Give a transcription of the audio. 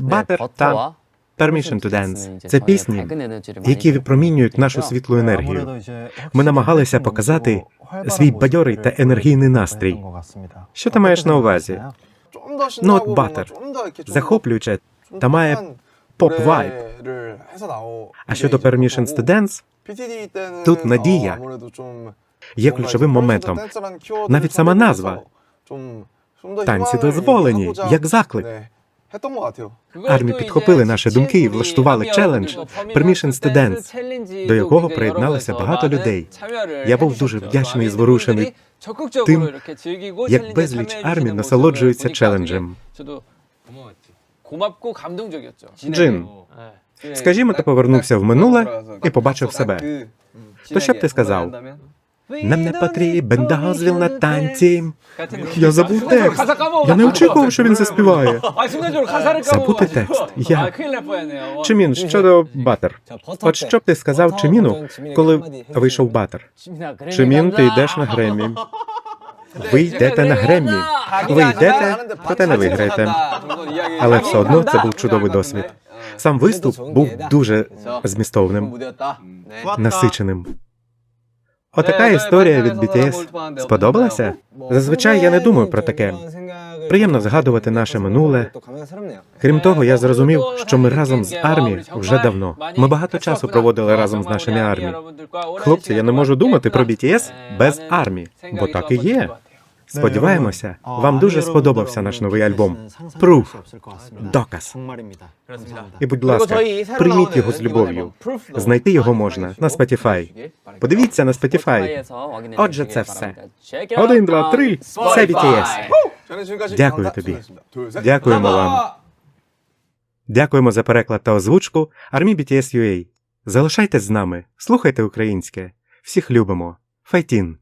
Butter та Permission to Dance. Це пісні, які випромінюють нашу світлу енергію. Ми намагалися показати свій бадьорий та енергійний настрій. Що ти маєш на увазі? Ну, от Butter. Захоплююче та має поп-вайб. А щодо Permissions to Dance, тут надія є ключовим моментом. Навіть сама назва танці дозволені, як заклик. Армі підхопили наші думки і влаштували челендж. Permissions to Dance, до якого приєдналося багато людей. Я був дуже вдячний і зворушений тим, як безліч армій насолоджуються челенджем. Джин, скажімо, ти повернувся в минуле і побачив себе. То що б ти сказав? Нам не потрібен дозвіл на танці. Я забув текст. Я не очікував, що він заспіває. Забути текст. Я. Чимін, щодо Батер. От що б ти сказав Чиміну, коли вийшов Батер? Чимін, ти йдеш на Греммі. Ви йдете на Греммі. Ви йдете, проте не виграєте. Але все одно це був чудовий досвід. Сам виступ був дуже змістовним, насиченим. Отака історія від BTS сподобалася? Зазвичай я не думаю про таке. Приємно згадувати наше минуле. Крім того, я зрозумів, що ми разом з армією вже давно. Ми багато часу проводили разом з нашими арміями. Хлопці, я не можу думати про BTS без армії, бо так і є. Сподіваємося, вам дуже сподобався наш новий альбом. Proof. Доказ. І, будь ласка, прийміть його з любов'ю. Знайти його можна на Spotify. Подивіться на Spotify. Отже, це все. Один, два, три. Це BTS. Дякую тобі. Дякуємо вам. Дякуємо за переклад та озвучку армії BTS UA. Залишайтесь з нами, слухайте українське. Всіх любимо. Файтін!